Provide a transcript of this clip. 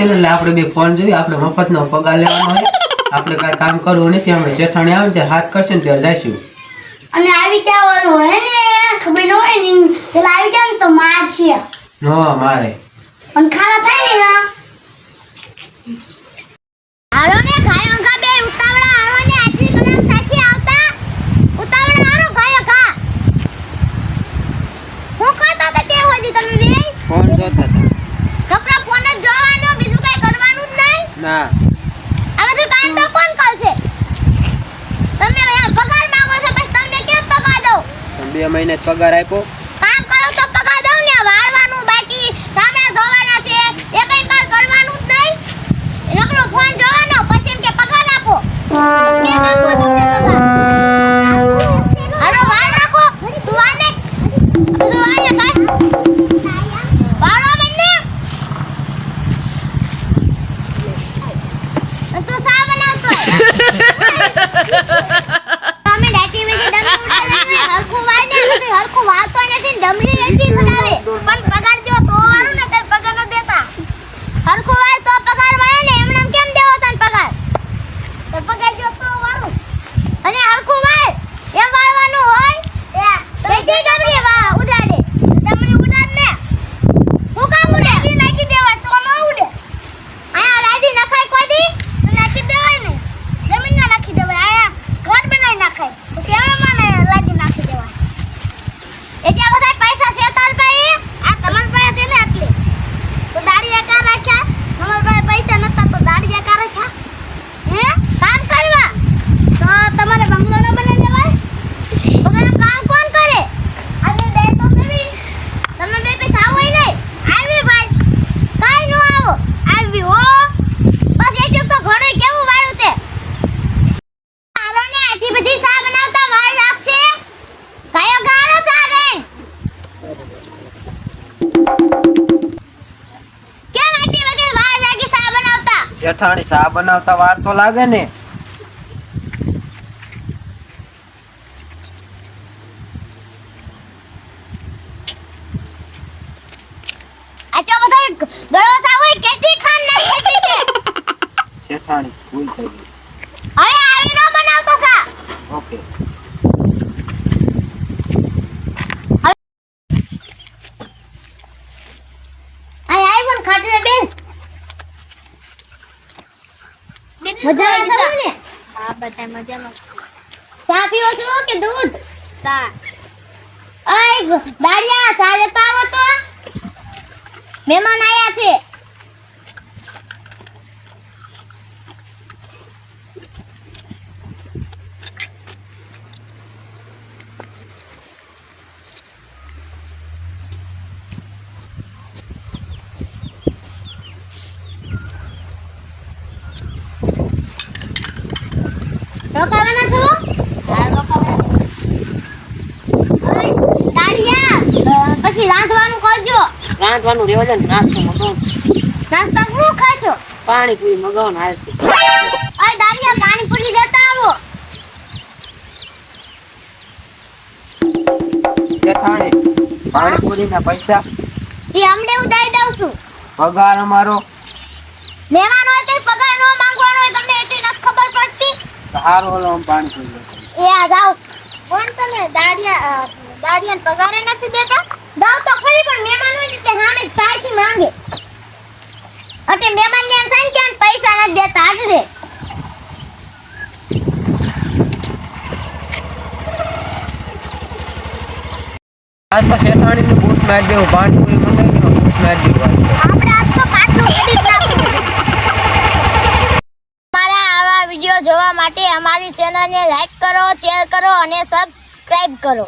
ને એટલે આપણે બે ફોન જોઈએ આપણે મફતનો પગાર લેવાનો હોય આપણે કાંઈ કામ કરવું નથી આપણે જેઠાણી આવે ત્યારે હાથ કરશે ને ત્યારે જઈશું. અને આવી જાવ હોય ને ખબર ન હોય ને એટલે આવી જાવ તો મારશે ન મારે. પણ ખાવા થાય ને હાલો ને ના. આ બધું કામ તો કોણ કરશે? તમે યાર પગાર માંગો છો પછી તમને કેમ પગાર દઉં? તમે બે મહિને પગાર આપ્યો કામ કરો તો પગાર દઉં ને વાળવાનું બાકી ગામડા ધોવાના છે એ કઈ કામ કરવાનું જ નહીં નકરો ફોન જોવાનો પછી એમ કે પગાર આપો કેમ આપો તમને પગાર હાલો વાળ રાખો તું વાળને તું વાળને કાઢ વાળવા માંડ ને તું શા બનાવતો તમે દાટી વેચી દમ ઉડાવે હરખું વાળ ને બધું હરખું વાળતો નથી ને ડમરી વેચી સડાવે પણ પગાર જો તો વાળું ને કઈ પગાર ન દેતા હરખું વાળ તો પગાર મળે ને એમને એમ કેમ દેવો તને પગાર તો પગાર જો તો વાળું અને હરખું વાળ એમ વાળવાનું હોય વેચી ડમરી વા ઉડાડે ડમરી ઉડાડ ને હું કામ ઉડે નાખી દેવા તો ન ઉડે આયા લાદી નખાય કોઈ દી તો નાખી દેવાય ને જમીનમાં નાખી દેવાય આયા ઘર બનાવી નાખાય પછી એમાં ને લાદી નાખી દેવાય એટલા બધા પૈસા છે તાર પાસે આ તમાર પાસે છે ને એટલે તો દાડી એકા રાખ્યા તમાર પાસે પૈસા નતા તો દાડી એકા રાખ્યા હે કામ કરવા તો તમારે બંગલો ન બનાવી લેવાય તો કામ કામ કોણ કરે આજે દે તો દેવી તમે બે પૈસા આવો ય નહીં આવી ભાઈ કાઈ નો આવો આવી હો બસ એટલું તો ઘણું કેવું વાળું તે હાલો ને આટલી બધી ચા બનાવતા વાર લાગશે કયો ગાળો ચા બેન કેમ આટલી બધી વાર લાગી ચા બનાવતા જેઠાણી ચા બનાવતા વાર તો લાગે ને. જેઠાણી ભૂલ થઈ ગઈ. હવે આવી નો બનાવતો ઓકે અહીં આવી પણ ખાટલે બેસ મજા આવે ને હા બધા મજામાં ચા પીવો છો કે દૂધ? ચા. ગ- દાડિયા ચા લેતા આવો તો. મહેમાન આયા છે. રોકાવાના છો? ઓય, દાડિયા પછી રાંધવાનું કરજો રાંધવાનું રેવા ને નાસ્તો મગાવ. નાસ્તા શું ખાશો પાણી પૂરી મગાવવાનું હાલ છે. ઓય દાડિયા પાણીપુરી લેતા આવો. જેઠાણી પાણીપુરીના પૈસા એ અમને હું દઈ દઉં છું. પગાર અમારો. મહેમાન સારું હલો હું પાણીપુરી લેતો. એ આ જાઓ. કોણ તમે દાડિયા અ, દાડિયાને પગારે નથી દેતા? દાવ તો ખરી પણ મહેમાન હોય ને તે સામે ચાયથી માંગે. અટે મહેમાનને એમ થાય ને કે આને પૈસા નથી દેતા આટલે આજ તો શેઠાણીને બૂટ મારી દેવું પાણીપુરી મંગાવી દઉં બૂટ મારી દેવું આપણે આજ તો કાચું કરી જ નાખવું અમારા આવા વિડિયો જોવા માટે અમારી ચેનલને લાઈક કરો શેર કરો અને સબસ્ક્રાઈબ કરો.